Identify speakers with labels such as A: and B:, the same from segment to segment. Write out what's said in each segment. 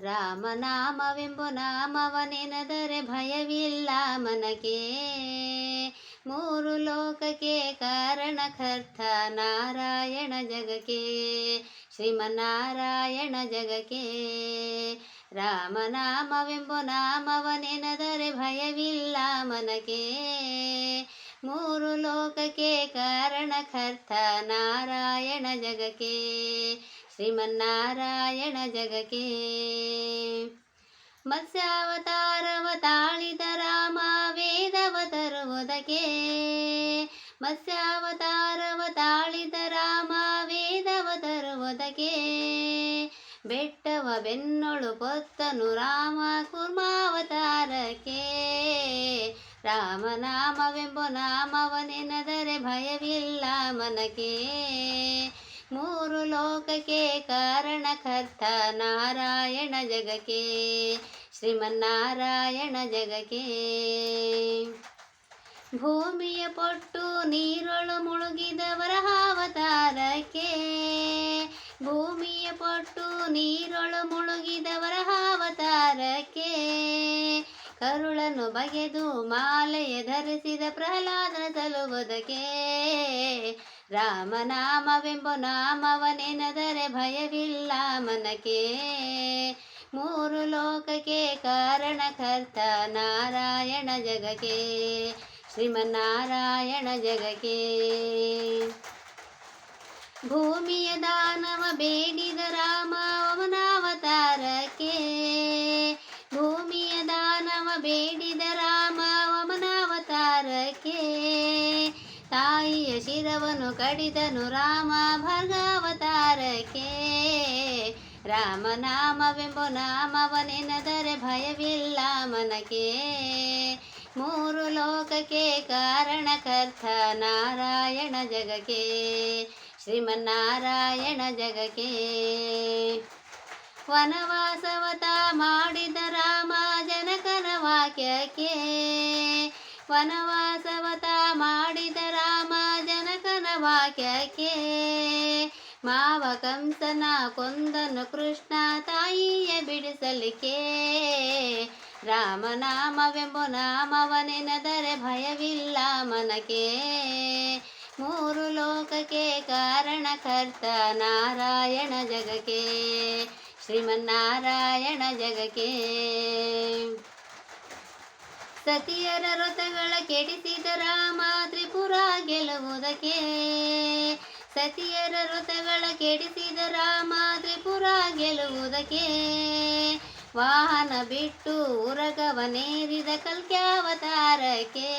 A: ರಾಮನಾಮವೆಂಬು ನಾಮವನೆನದರೆ ಭಯವಿಲ್ಲ ಮನಗೆ ಮೂರು ಲೋಕಕ್ಕೆ ಕಾರಣಕರ್ತ ನಾರಾಯಣ ಜಗಕ್ಕೆ ಶ್ರೀಮನಾರಾಯಣ ಜಗಕ್ಕೆ. ರಾಮನಾಮವೆಂಬು ನಾಮವನೆನದರೆ ಭಯವಿಲ್ಲ ಮನಗೆ ಮೂರು ಲೋಕಕ್ಕೆ ಕಾರಣಕರ್ತ ನಾರಾಯಣ ಜಗಕ್ಕೆ ಶ್ರೀಮನ್ನಾರಾಯಣ ಜಗಕ್ಕೆ. ಮತ್ಸ್ಯಾವತಾರವ ತಾಳಿದ ರಾಮ ವೇದವ ತರುವುದಕ್ಕೆ ಮತ್ಸ್ಯಾವತಾರವ ತಾಳಿದ ರಾಮ ವೇದವ ತರುವುದಕ್ಕೆ ಬೆಟ್ಟವ ಬೆನ್ನೊಳು ಕೊತ್ತನು ರಾಮ ಕುರ್ಮಾವತಾರಕ್ಕೆ. ರಾಮನಾಮವೆಂಬ ನಾಮವನೆನದರೆ ಭಯವಿಲ್ಲ ಮನಕ್ಕೆ. ಮೂರು ಲೋಕಕ್ಕೆ ಕಾರಣಕರ್ತ ನಾರಾಯಣ ಜಗಕ್ಕೆ, ಶ್ರೀಮನ್ನಾರಾಯಣ ಜಗಕ್ಕೆ. ಭೂಮಿಯ ಪೊಟ್ಟು ನೀರೊಳು ಮುಳುಗಿದವರ ಅವತಾರಕ್ಕೆ, ಭೂಮಿಯ ಪೊಟ್ಟು ನೀರೊಳು ಮುಳುಗಿದವರ ಅವತಾರಕ್ಕೆ. ಕರುಳನ್ನು ಬಗೆದು ಮಾಲೆಯ ಧರಿಸಿದ ಪ್ರಹ್ಲಾದನ ಸಲುವುದಕ್ಕೆ ರಾಮನಾಮವೆಂಬ ನಾಮವನೆನದರೆ ಭಯವಿಲ್ಲ ಮನಕೆ ಮೂರು ಲೋಕಕ್ಕೆ ಕಾರಣಕರ್ತ ನಾರಾಯಣ ಜಗಕ್ಕೆ, ಶ್ರೀಮನ್ನಾರಾಯಣ ಜಗಕ್ಕೆ. ಭೂಮಿಯ ದಾನವ ಬೇಡಿದ ರಾಮ ವಮನಾವತಾರಕ್ಕೆ ಭೂಮಿಯ ದಾನವ ಬೇಡಿದ ರಾಮ ವಮನಾವತಾರಕ್ಕೆ ತಾಯಿಯ ಶಿರವನ್ನು ಕಡಿದನು ರಾಮ ಭರ್ಗಾವತಾರಕ್ಕೆ. ರಾಮನಾಮವೆಂಬ ನಾಮವನೆನದರೆ ಭಯವಿಲ್ಲ ಮನಕ್ಕೆ. ಮೂರು ಲೋಕಕ್ಕೆ ಕಾರಣಕರ್ತ ನಾರಾಯಣ ಜಗಕ್ಕೆ. ಶ್ರೀಮನ್ನಾರಾಯಣ ಜಗಕ್ಕೆ. ವನವಾಸವತ ಮಾಡಿದ ರಾಮ ಜನಕನ ವಾಕ್ಯಕ್ಕೆ. ವನವಾಸವತ ಮಾಡಿದ ವಾಕ್ಯಕ್ಕೆ. ಮಾವ ಕಂಸನ ಕೊಂದನು ಕೃಷ್ಣ ತಾಯಿಯ ಬಿಡಿಸಲಿಕ್ಕೆ. ರಾಮನಾಮವೆಂಬ ನಾಮವನೆನದರೆ ಭಯವಿಲ್ಲ ಮನಕೆ ಮೂರು ಲೋಕಕ್ಕೆ ಕಾರಣಕರ್ತ ನಾರಾಯಣ ಜಗಕ್ಕೆ. ಶ್ರೀಮನ್ನಾರಾಯಣ ಜಗಕ್ಕೆ. ಸತಿಯರ ವ್ರತಗಳ ಕೆಡಿಸಿದ ರಾಮ ತ್ರಿಪುರ ಗೆಲ್ಲುವುದಕ್ಕೆ. ಸತಿಯರ ವ್ರತಗಳ ಕೆಡಿಸಿದ ರಾಮ ತ್ರಿಪುರ ಗೆಲ್ಲುವುದಕ್ಕೆ. ವಾಹನ ಬಿಟ್ಟು ಉರಗವನೇರಿದ ಕಲ್ಕ್ಯಾವತಾರಕ್ಕೆ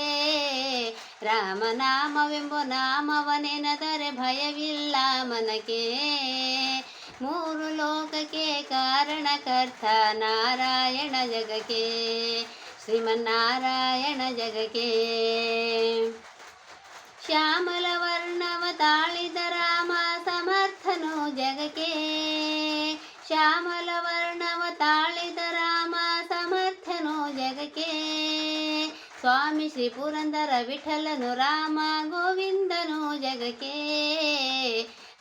A: ರಾಮನಾಮವೆಂಬ ನಾಮವನೆನದರೆ ಭಯವಿಲ್ಲ ಮನಕ್ಕೆ. ಮೂರು ಲೋಕಕ್ಕೆ ಕಾರಣಕರ್ತ ನಾರಾಯಣ ಜಗಕ್ಕೆ. ಶ್ರೀಮನ್ನಾರಾಯಣ ಜಗಕ್ಕೆ. ಶ್ಯಾಮಲ ವರ್ಣವ ತಾಳಿದ ರಾಮ ಸಮರ್ಥನು ಜಗಕ್ಕೆ. ಶ್ಯಾಮಲ ವರ್ಣವ ತಾಳಿದ ರಾಮ ಸಮರ್ಥನು ಜಗಕ್ಕೆ. ಸ್ವಾಮಿ ಶ್ರೀ ಪುರಂದರ ವಿಠಲನು ರಾಮ ಗೋವಿಂದನು ಜಗಕ್ಕೆ.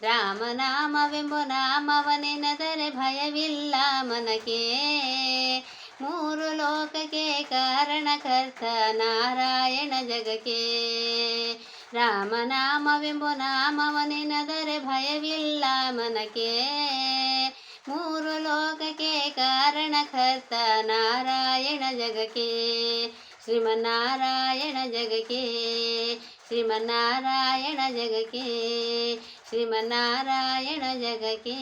A: ರಾಮನಾಮವೆಂಬ ನಾಮವನೆನದರೆ ಭಯವಿಲ್ಲ ಮನಕ್ಕೆ. ಮೂರು ಲೋಕಕ್ಕೆ ಕಾರಣಕರ್ತ ನಾರಾಯಣ ಜಗಕ್ಕೆ. ರಾಮನಾಮವೆಂಬ ನಾಮವನೆನದರೆ ಭಯವಿಲ್ಲ ಮನಕ್ಕೆ. ಮೂರು ಲೋಕಕ್ಕೆ ಕಾರಣಕರ್ತ ನಾರಾಯಣ ಜಗಕ್ಕೆ. ಶ್ರೀಮನ್ನಾರಾಯಣ ಜಗಕ್ಕೆ. ಶ್ರೀಮನ್ನಾರಾಯಣ ಜಗಕ್ಕೆ. ಶ್ರೀಮನ್ನಾರಾಯಣ ಜಗಕ್ಕೆ.